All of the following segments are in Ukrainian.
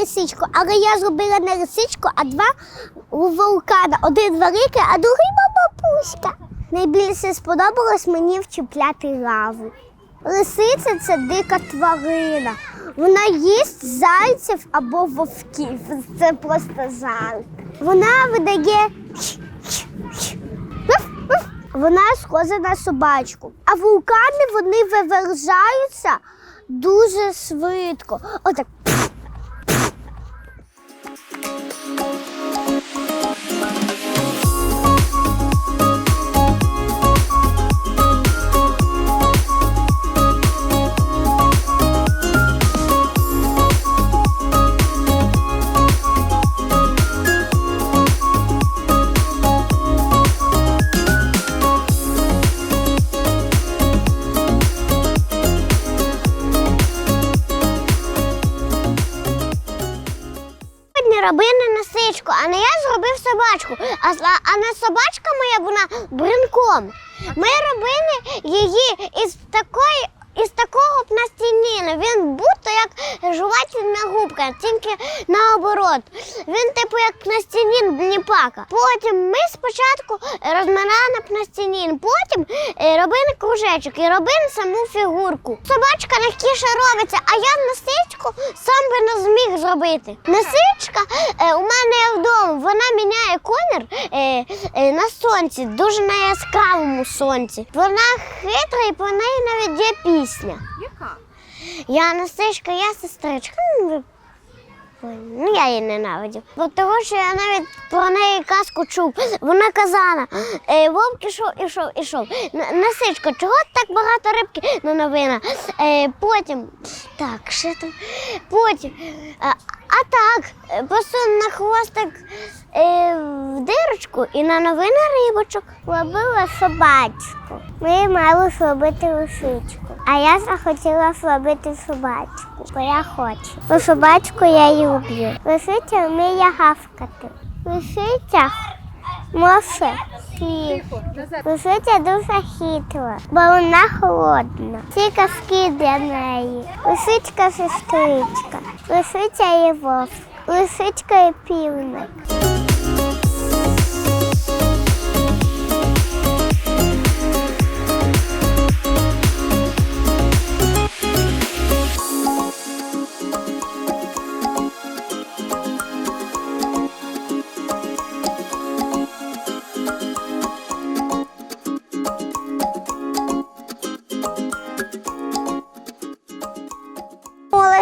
лисичку, але я зробила не лисичку, а два вулкана. Один великий, а другий бабуська. Найбільше сподобалось мені вчіпляти лаву. Лисиця це дика тварина. Вона їсть зайців або вовків. Це просто жах. Вона видає. Вона схожа на собачку. А вулкани вони вивержаються дуже швидко. Отак. Сьогодні лисичку, а не я зробив собачку. А, а не собачка моя вона бринком. Ми робили її із такої. Із такого пластиліну. Він будто як жувательна губка, тільки наоборот. Він типу як пластилін бліпака. Потім ми спочатку розминали пластилін, потім е, робили кружечок і робили саму фігурку. Собачка легкіше робиться, а я носичку сам би не зміг зробити. Носичка е, у мене вдома, колір е, е, на сонці, дуже на яскравому сонці. Вона хитра і по неї навіть є пісня. Яка? Я Настечка, я сестричка. Ну, я її ненавидів. Бо того, що я навіть про неї казку чув. Вона казала, е, вовк ішов, ішов, ішов. Насичко, чого так багато рибки на новинах? Е, потім, так, що там? Потім. А, а так, е, просто на хвостик е, в дирочку і на новини рибочок. Ловила собачку. Ми мали зробити лисичку. А я захотіла зробити собачку, бо я хочу. Бо собачку я люблю. Лисиця вміє гавкати. Лисиця може хліб. Лисиця дуже хитра, бо вона холодна. Всі казки для неї. Лисичка сестричка, лисиця і вовк, лисичка і півник.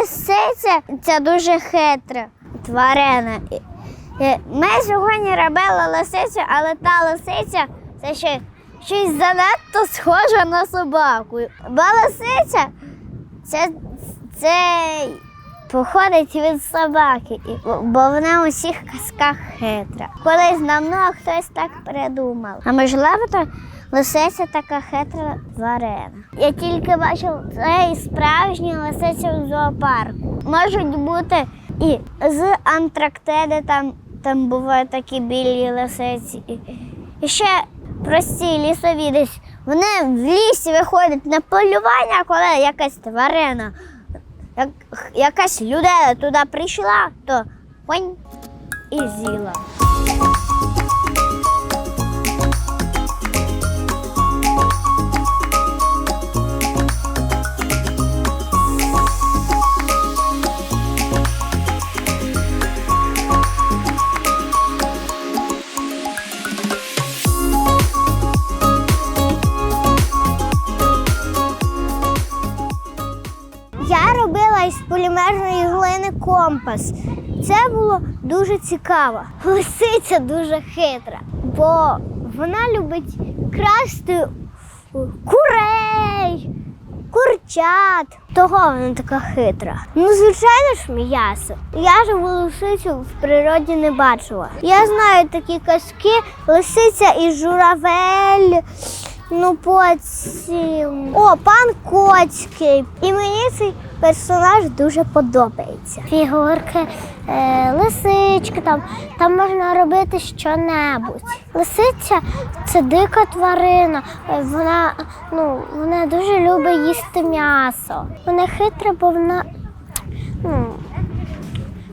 Лисиця це дуже хитра тварина. Ми сьогодні робили лисицю, але та лисиця це ще щось занадто схоже на собаку. Бо лисиця це, це походить від собаки, бо вона у всіх казках хитра. Колись давно хтось так придумав. А можливо, то лисиця така хитра тварина. Я тільки бачив цей справжній лисиця в зоопарку. Можуть бути і з Антарктиди, там, там бувають такі білі лисиці. І, і ще прості лісові десь. Вони в лісі виходять на полювання, коли якась тварина, як, якась людина туди прийшла, то хонь і з'їла. Компас. Це було дуже цікаво. Лисиця дуже хитра, бо вона любить красти курей, курчат. Того вона така хитра. Ну, звичайно ж, м'ясо. Я живу лисицю в природі не бачила. Я знаю такі казки: лисиця і журавель. Ну, потім. О, пан Коцький. І мені цей персонаж дуже подобається. Фігурки, е, лисички, там, там можна робити що-небудь. Лисиця це дика тварина. Вона, ну, вона дуже любить їсти м'ясо. Вона хитра, бо вона. Ну,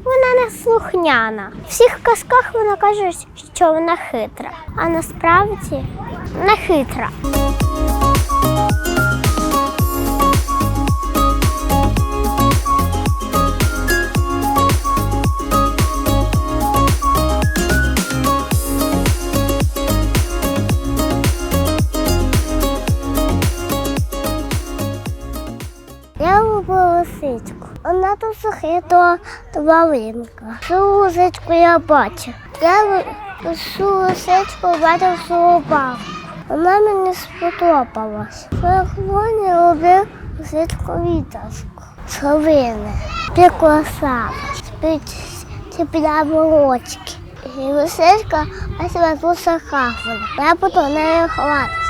вона не слухняна. В всіх казках вона каже, що вона хитра, а насправді не хитра. Вона тут сухита тваринка. Цю я бачив. Я цю лисичку бачив собаку. Вона мені сподобалась. Я не робив лисичку вітаску. Совини, прикласав, спить біля молочки. І лисичка, а себе тут захахвала. Я буду нею ховати.